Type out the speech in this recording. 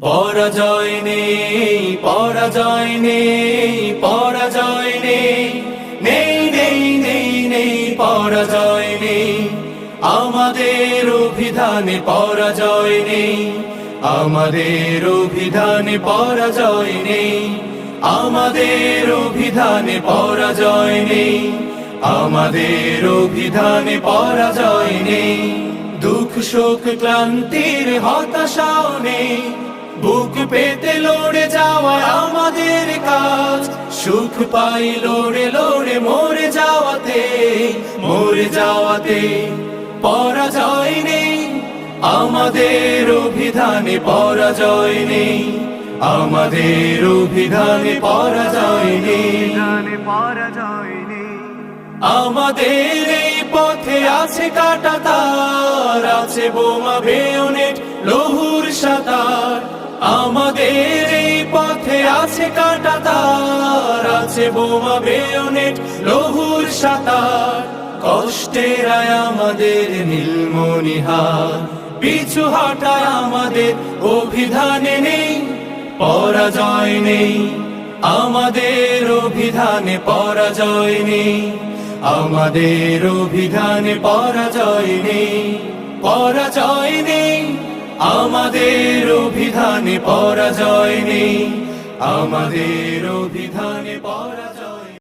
পরাজয় নেই পরাজয় নেই পরাজয় নেই। নেই নেই নেই নেই, পরাজয় নেই। আমাদের অভিধানে পরাজয় নেই। আমাদের অভিধানে পরাজয় নেই। আমাদের অভিধানে পরাজয় নেই। আমাদের অভিধানে পরাজয় নেই। দুঃখ, শোক, ক্লান্তির হতাশাও নেই। বুক পেতে লড়ে যাওয়া আমাদের কাজ। সুখ পাই লড়ে লড়ে মরে যাওয়াতে মরে যাওয়াতে পরাজয় নেই। আমাদের অভিধানে পরাজয় নেই। আমাদের অভিধানে পরাজয় নেই। আমাদের এই পথে আছে কাটা তার, আছে বোমা, বেয়নেট, লহুর সাতার। আমাদের এই পথে আছে কাটা তার আছে বোমা, বেয়নেট লহুর সাতার। কষ্টের আয় আমাদের নীলমণিহার পিছু হাঁটায় আমাদের অভিধানে নেই, পরাজয় নেই। আমাদের অভিধানে পরাজয় নেই, আমাদের অভিধানে পরাজয় নেই পরাজয় নেই। আমাদের অভিধানে পরাজয় নেই। আমাদের অভিধানে পরাজয়